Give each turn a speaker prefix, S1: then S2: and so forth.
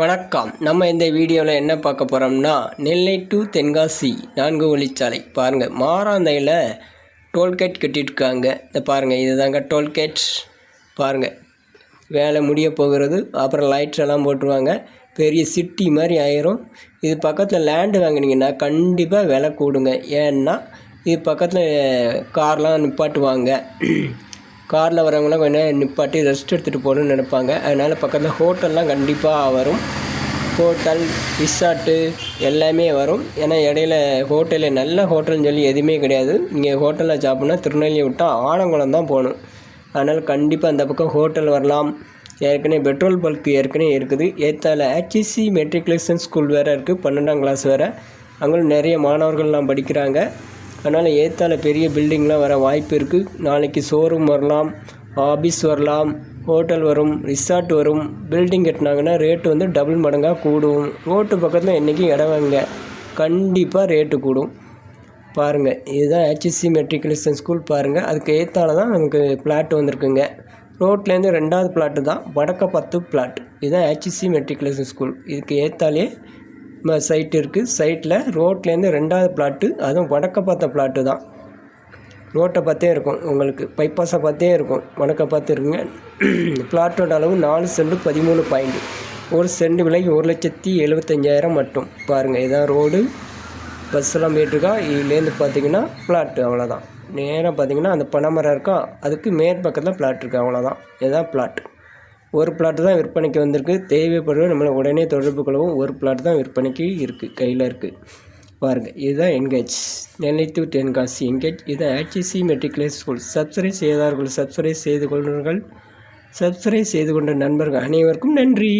S1: வணக்கம். நம்ம இந்த வீடியோவில் என்ன பார்க்க போகிறோம்னா நெல்லை டு தென்காசி நான்கு வழிச்சாலை. பாருங்கள் மாராந்தையில் டோல்கேட் கட்டியிருக்காங்க. இந்த பாருங்கள் இதுதாங்க டோல்கேட். பாருங்கள் வேலை முடிய போகிறது அப்புறம் லைட்ஸ் எல்லாம் போட்டுருவாங்க. பெரிய சிட்டி மாதிரி ஆயிரும். இது பக்கத்தில் லேண்டு வாங்கினீங்கன்னா கண்டிப்பாக விலை கூடுங்க. ஏன்னா இது பக்கத்தில் கார்லாம் நிப்பாட்டுவாங்க. காரில் வரவங்களாம் கொஞ்சம் நிப்பாட்டி ரெஸ்ட் எடுத்துகிட்டு போகணுன்னு நினைப்பாங்க. அதனால் பக்கத்தில் ஹோட்டல்லாம் கண்டிப்பாக வரும். ஹோட்டல் ரிசார்ட்டு எல்லாமே வரும். ஏன்னா இடையில ஹோட்டலில் நல்ல ஹோட்டல்னு சொல்லி எதுவுமே கிடையாது. நீங்கள் ஹோட்டலில் சாப்பிட்னா திருநெல்வேலி விட்டால் ஆனங்குளம் தான் போகணும். அதனால் கண்டிப்பாக அந்த பக்கம் ஹோட்டல் வரலாம். ஏற்கனவே பெட்ரோல் பல்க் ஏற்கனவே இருக்குது. ஏத்தால ஹெச்இசி மெட்ரிகுலேஷன் ஸ்கூல் வேறு இருக்குது பன்னெண்டாம் கிளாஸ் வேறு. அங்கே நிறைய மாணவர்கள்லாம் படிக்கிறாங்க. அதனால் ஏத்தால பெரிய பில்டிங்லாம் வர வாய்ப்பு இருக்குது நாளைக்கு ஷோரூம் வரலாம் ஆஃபீஸ் வரலாம் ஹோட்டல் வரும் ரிசார்ட் வரும். பில்டிங் கட்டினாங்கன்னா ரேட்டு வந்து டபுள் மடங்காக கூடும். ரோட்டு பக்கத்தில் என்றைக்கும் இடம் வாங்க கண்டிப்பாக ரேட்டு கூடும். பாருங்கள் இதுதான் ஹெச்எஸ்சி மெட்ரிகுலேஷன் ஸ்கூல் பாருங்கள் அதுக்கு ஏற்றால தான் நமக்கு பிளாட் வந்திருக்குங்க. ரோட்லேருந்து ரெண்டாவது பிளாட்டு தான் வடக்க பத்து பிளாட் இதுதான் ஹெச்எஸ்சி மெட்ரிகுலேஷன் ஸ்கூல் இதுக்கு ஏற்றாலே சைட் இருக்குது சைட்டில் ரோட்லேருந்து ரெண்டாவது பிளாட்டு அதுவும் வடக்க பார்த்த பிளாட்டு தான். ரோட்டை பார்த்தே இருக்கும் உங்களுக்கு. பைப்பாஸை பார்த்தே இருக்கும். வடக்க பார்த்து இருக்குங்க. பிளாட்டோட அளவு நாலு செண்டு பதிமூணு பாயிண்ட் ஒரு செண்டு விலை ஒரு லட்சத்தி எழுபத்தஞ்சாயிரம் மட்டும். பாருங்கள் இதான் ரோடு பஸ்ஸெல்லாம் போயிட்டுருக்கா இதுலேருந்து பார்த்தீங்கன்னா பிளாட்டு அவ்வளோதான் நேராக பார்த்தீங்கன்னா அந்த பனைமரம் இருக்கா? அதுக்கு மேற்பக்கத்தில் பிளாட் இருக்குது அவ்வளோதான் இதுதான் பிளாட் ஒரு பிளாட் தான் விற்பனைக்கு வந்திருக்கு. தேவைப்படுற நம்மளை உடனே தொடர்பு கொள்ளவும் ஒரு பிளாட் தான் விற்பனைக்கு இருக்குது கையில் இருக்குது பாருங்கள் இதுதான் engage Nellai to Tenkasi engage இதுதான் ஹெச்எஸ்சி மெட்ரிகுலேஷன் ஸ்கூல் சப்ஸ்கிரைப் செய்தார்கள் சப்ஸ்கிரைப் செய்து கொள்ளுங்கள் சப்ஸ்கிரைப் செய்து கொண்ட நண்பர்கள் அனைவருக்கும் நன்றி.